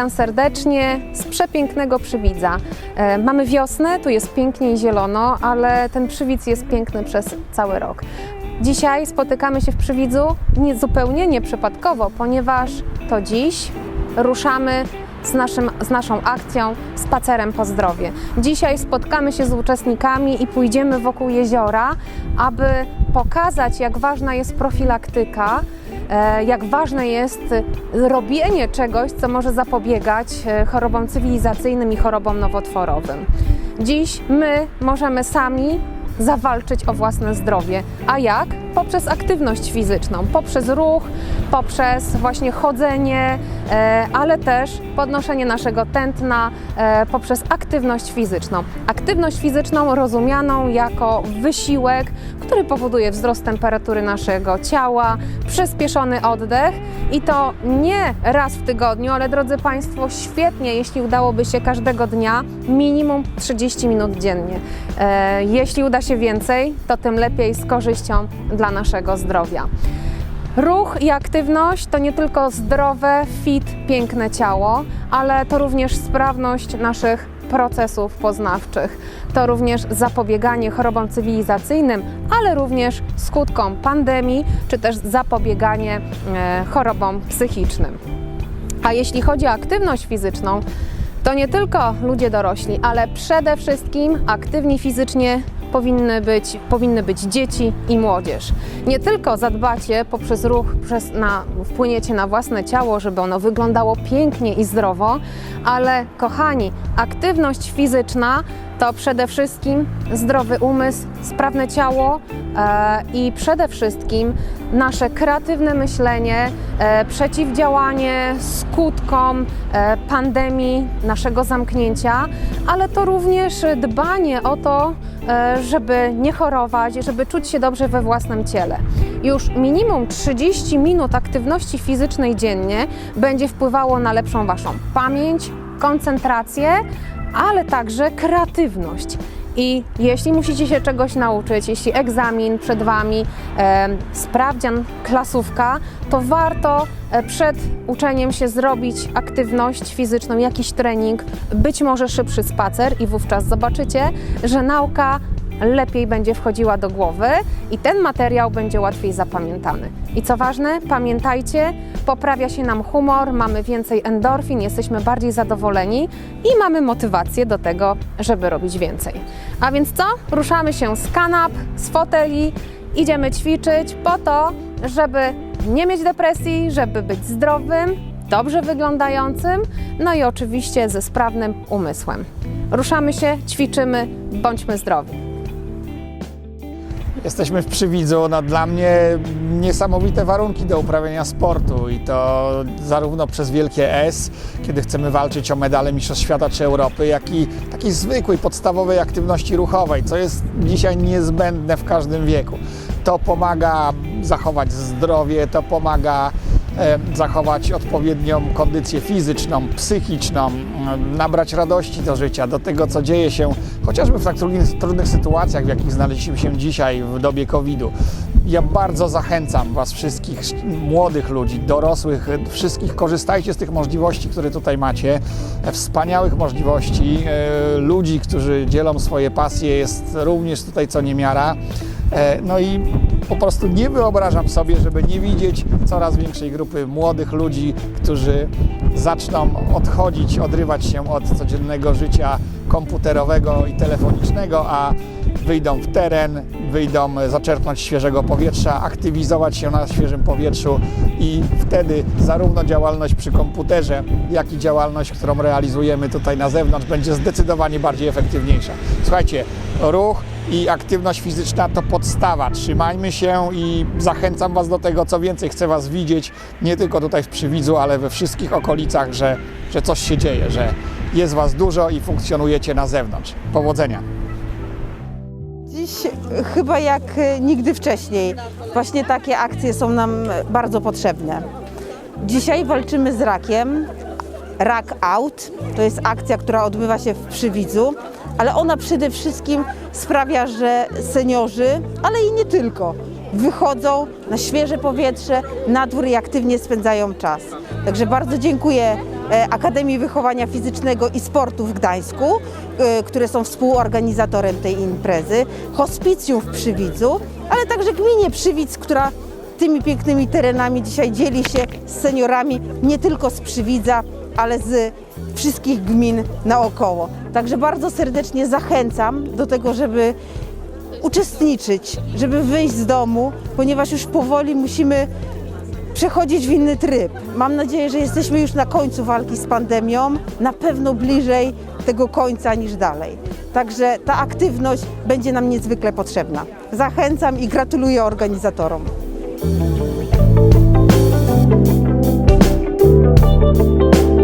witam serdecznie z przepięknego Przywidza. E, Mamy wiosnę, tu jest pięknie i zielono, ale ten Przywidz jest piękny przez cały rok. Dzisiaj spotykamy się w Przywidzu nie, zupełnie nieprzypadkowo, ponieważ to dziś ruszamy z, naszym, z naszą akcją Spacerem po zdrowie. Dzisiaj spotkamy się z uczestnikami i pójdziemy wokół jeziora, aby pokazać, jak ważna jest profilaktyka, jak ważne jest robienie czegoś, co może zapobiegać e, chorobom cywilizacyjnym i chorobom nowotworowym. Dziś my możemy sami zawalczyć o własne zdrowie. A jak? Poprzez aktywność fizyczną, poprzez ruch, poprzez właśnie chodzenie, e, ale też podnoszenie naszego tętna, e, poprzez aktywność fizyczną. Aktywność fizyczną rozumianą jako wysiłek, który powoduje wzrost temperatury naszego ciała, przyspieszony oddech i to nie raz w tygodniu, ale drodzy Państwo, świetnie, jeśli udałoby się każdego dnia minimum 30 minut dziennie. E, Jeśli uda się więcej, to tym lepiej z korzyścią dla naszego zdrowia. Ruch i aktywność to nie tylko zdrowe, fit, piękne ciało, ale to również sprawność naszych procesów poznawczych. To również zapobieganie chorobom cywilizacyjnym, ale również skutkom pandemii, czy też zapobieganie e, chorobom psychicznym. A jeśli chodzi o aktywność fizyczną, to nie tylko ludzie dorośli, ale przede wszystkim aktywni fizycznie powinny być, powinny być dzieci i młodzież. Nie tylko zadbacie poprzez ruch, przez na, wpłyniecie na własne ciało, żeby ono wyglądało pięknie i zdrowo, ale kochani, aktywność fizyczna to przede wszystkim zdrowy umysł, sprawne ciało e, i przede wszystkim nasze kreatywne myślenie, e, przeciwdziałanie skutkom e, pandemii, naszego zamknięcia, ale to również dbanie o to, żeby nie chorować, żeby czuć się dobrze we własnym ciele. Już minimum 30 minut aktywności fizycznej dziennie będzie wpływało na lepszą Waszą pamięć, koncentrację, ale także kreatywność. I jeśli musicie się czegoś nauczyć, jeśli egzamin przed Wami, e, sprawdzian, klasówka, to warto e, przed uczeniem się zrobić aktywność fizyczną, jakiś trening, być może szybszy spacer i wówczas zobaczycie, że nauka lepiej będzie wchodziła do głowy i ten materiał będzie łatwiej zapamiętany. I co ważne, pamiętajcie, poprawia się nam humor, mamy więcej endorfin, jesteśmy bardziej zadowoleni i mamy motywację do tego, żeby robić więcej. A więc co? Ruszamy się z kanap, z foteli, idziemy ćwiczyć po to, żeby nie mieć depresji, żeby być zdrowym, dobrze wyglądającym, no i oczywiście ze sprawnym umysłem. Ruszamy się, ćwiczymy, bądźmy zdrowi. Jesteśmy w Przywidzu. No, dla mnie niesamowite warunki do uprawiania sportu i to zarówno przez wielkie S, kiedy chcemy walczyć o medale Mistrzostw Świata czy Europy, jak i takiej zwykłej, podstawowej aktywności ruchowej, co jest dzisiaj niezbędne w każdym wieku. To pomaga zachować zdrowie, to pomaga zachować odpowiednią kondycję fizyczną, psychiczną, m, nabrać radości do życia, do tego, co dzieje się chociażby w tak trudnych, trudnych sytuacjach, w jakich znaleźliśmy się dzisiaj w dobie COVID-u. Ja bardzo zachęcam Was wszystkich, młodych ludzi, dorosłych, e, wszystkich, korzystajcie z tych możliwości, które tutaj macie, e, wspaniałych możliwości. E, Ludzi, którzy dzielą swoje pasje, jest również tutaj co niemiara. E, No i po prostu nie wyobrażam sobie, żeby nie widzieć coraz większej grupy młodych ludzi, którzy zaczną odchodzić, odrywać się od codziennego życia komputerowego i telefonicznego, a wyjdą w teren, wyjdą zaczerpnąć świeżego powietrza, aktywizować się na świeżym powietrzu i wtedy zarówno działalność przy komputerze, jak i działalność, którą realizujemy tutaj na zewnątrz będzie zdecydowanie bardziej efektywniejsza. Słuchajcie, ruch i aktywność fizyczna to podstawa. Trzymajmy się i zachęcam Was do tego. Co więcej, chcę Was widzieć nie tylko tutaj w Przywidzu, ale we wszystkich okolicach, że, że coś się dzieje, że jest Was dużo i funkcjonujecie na zewnątrz. Powodzenia! Dziś chyba jak e, nigdy wcześniej właśnie takie akcje są nam bardzo potrzebne. Dzisiaj walczymy z rakiem. Rak Out to jest akcja, która odbywa się w Przywidzu, ale ona przede wszystkim sprawia, że seniorzy, ale i nie tylko, wychodzą na świeże powietrze, na dwór i aktywnie spędzają czas. Także bardzo dziękuję e, Akademii Wychowania Fizycznego i Sportu w Gdańsku, e, które są współorganizatorem tej imprezy, Hospicjum w Przywidzu, ale także gminie Przywidz, która tymi pięknymi terenami dzisiaj dzieli się z seniorami nie tylko z Przywidza, ale z wszystkich gmin naokoło. Także bardzo serdecznie zachęcam do tego, żeby uczestniczyć, żeby wyjść z domu, ponieważ już powoli musimy przechodzić w inny tryb. Mam nadzieję, że jesteśmy już na końcu walki z pandemią, na pewno bliżej tego końca niż dalej. Także ta aktywność będzie nam niezwykle potrzebna. Zachęcam i gratuluję organizatorom. Thank you.